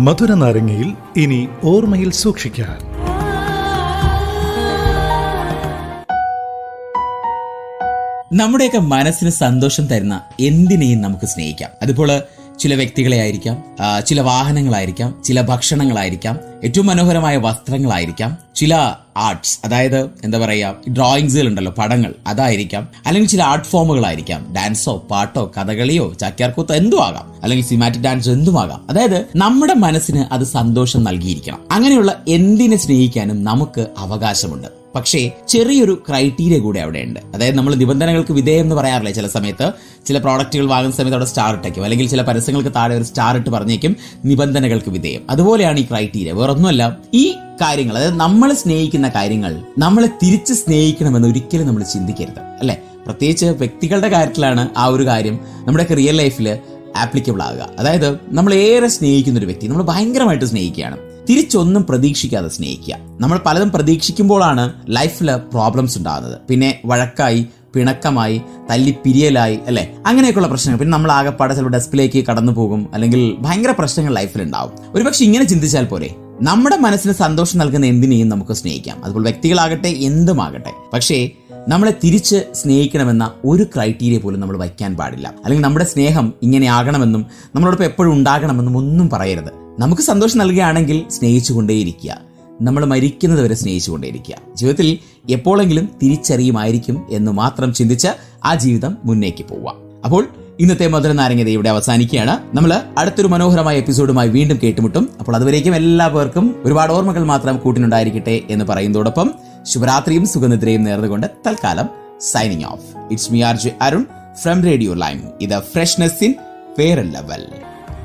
മധുര നാരങ്ങയിൽ ഇനി ഓർമ്മയിൽ സൂക്ഷിക്കാൻ. നമ്മുടെയൊക്കെ മനസ്സിന് സന്തോഷം തരുന്ന എന്തിനേയും നമുക്ക് സ്നേഹിക്കാം. അതിപ്പോൾ ചില വ്യക്തികളെ ആയിരിക്കാം ചില വാഹനങ്ങളായിരിക്കാം ചില ഭക്ഷണങ്ങളായിരിക്കാം ഏറ്റവും മനോഹരമായ വസ്ത്രങ്ങളായിരിക്കാം ചില ആർട്സ് അതായത് എന്താ പറയുക ഡ്രോയിങ്സുകൾ ഉണ്ടല്ലോ പടങ്ങൾ അതായിരിക്കാം. അല്ലെങ്കിൽ ചില ആർട്ട് ഫോമുകളായിരിക്കാം ഡാൻസോ പാട്ടോ കഥകളിയോ ചാക്യാർകൂത്തോ എന്തും ആകാം. അല്ലെങ്കിൽ സിമാറ്റിക് ഡാൻസ് എന്തും എന്തുമാകാം അതായത് നമ്മുടെ മനസ്സിന് അത് സന്തോഷം നൽകിയിരിക്കണം. അങ്ങനെയുള്ള എന്തിനെ സ്നേഹിക്കാനും നമുക്ക് അവകാശമുണ്ട്. പക്ഷേ ചെറിയൊരു ക്രൈറ്റീരിയ കൂടെ അവിടെ ഉണ്ട് അതായത് നമ്മൾ നിബന്ധനകൾക്ക് വിധേയം എന്ന് പറയാറില്ലേ ചില സമയത്ത്? ചില പ്രോഡക്റ്റുകൾ വാങ്ങുന്ന സമയത്ത് അവിടെ സ്റ്റാർ ഇട്ടേക്കും. അല്ലെങ്കിൽ ചില പരസ്യങ്ങൾക്ക് താഴെ ഒരു സ്റ്റാർ ഇട്ട് പറഞ്ഞേക്കും നിബന്ധനകൾക്ക് വിധേയം. അതുപോലെയാണ് ഈ ക്രൈറ്റീരിയ വേറൊന്നുമല്ല. ഈ കാര്യങ്ങൾ അതായത് നമ്മൾ സ്നേഹിക്കുന്ന കാര്യങ്ങൾ നമ്മളെ തിരിച്ച് സ്നേഹിക്കണമെന്ന് ഒരിക്കലും നമ്മൾ ചിന്തിക്കരുത്. അല്ലെ? പ്രത്യേകിച്ച് വ്യക്തികളുടെ കാര്യത്തിലാണ് ആ ഒരു കാര്യം നമ്മുടെയൊക്കെ റിയൽ ലൈഫിൽ ആപ്ലിക്കബിൾ ആകുക. അതായത് നമ്മൾ ഏറെ സ്നേഹിക്കുന്ന ഒരു വ്യക്തി നമ്മൾ ഭയങ്കരമായിട്ട് സ്നേഹിക്കുകയാണ്. തിരിച്ചൊന്നും പ്രതീക്ഷിക്കാതെ സ്നേഹിക്കുക. നമ്മൾ പലതും പ്രതീക്ഷിക്കുമ്പോഴാണ് ലൈഫിൽ പ്രോബ്ലംസ് ഉണ്ടാകുന്നത്. പിന്നെ വഴക്കായി പിണക്കമായി തല്ലി പിരിയലായി അല്ലെ? അങ്ങനെയൊക്കെയുള്ള പ്രശ്നങ്ങൾ. പിന്നെ നമ്മൾ ആകെപ്പാടെ ചിലപ്പോൾ ഡെസ്കിലേക്ക് കടന്നു പോകും. അല്ലെങ്കിൽ ഭയങ്കര പ്രശ്നങ്ങൾ ലൈഫിൽ ഉണ്ടാവും. ഒരുപക്ഷെ ഇങ്ങനെ ചിന്തിച്ചാൽ പോലെ നമ്മുടെ മനസ്സിന് സന്തോഷം നൽകുന്ന എന്തിനേയും നമുക്ക് സ്നേഹിക്കാം. അതുപോലെ വ്യക്തികളാകട്ടെ എന്തുമാകട്ടെ. പക്ഷേ നമ്മളെ തിരിച്ച് സ്നേഹിക്കണമെന്ന ഒരു ക്രൈറ്റീരിയ പോലും നമ്മൾ വയ്ക്കാൻ പാടില്ല. അല്ലെങ്കിൽ നമ്മുടെ സ്നേഹം ഇങ്ങനെ ആകണമെന്നും നമ്മളോടൊപ്പം എപ്പോഴും ഉണ്ടാകണമെന്നും ഒന്നും പറയരുത്. നമുക്ക് സന്തോഷം നൽകുകയാണെങ്കിൽ സ്നേഹിച്ചുകൊണ്ടേയിരിക്കുക. നമ്മൾ മരിക്കുന്നത് വരെ സ്നേഹിച്ചുകൊണ്ടേയിരിക്കുക. ജീവിതത്തിൽ എപ്പോഴെങ്കിലും തിരിച്ചറിയുമായിരിക്കും എന്ന് മാത്രം ചിന്തിച്ച് ആ ജീവിതം മുന്നേക്ക് പോവാം അപ്പോൾ ഇന്നത്തെ മധുര നാരങ്ങത ഇവിടെ അവസാനിക്കുകയാണ്. നമ്മൾ അടുത്തൊരു മനോഹരമായ എപ്പിസോഡുമായി വീണ്ടും കേട്ടുമുട്ടും. അപ്പോൾ അതുവരേക്കും എല്ലാവർക്കും ഒരുപാട് ഓർമ്മകൾ മാത്രം കൂട്ടിനുണ്ടായിരിക്കട്ടെ എന്ന് പറയുന്നതോടൊപ്പം ശുഭരാത്രിയും സുഖനിദ്രയും നേർന്നുകൊണ്ട് തൽക്കാലം signing off it's me R J Arun from radio line ഇത് ഫ്രഷ്നെസ് ഇൻ വേറെ ലെവൽ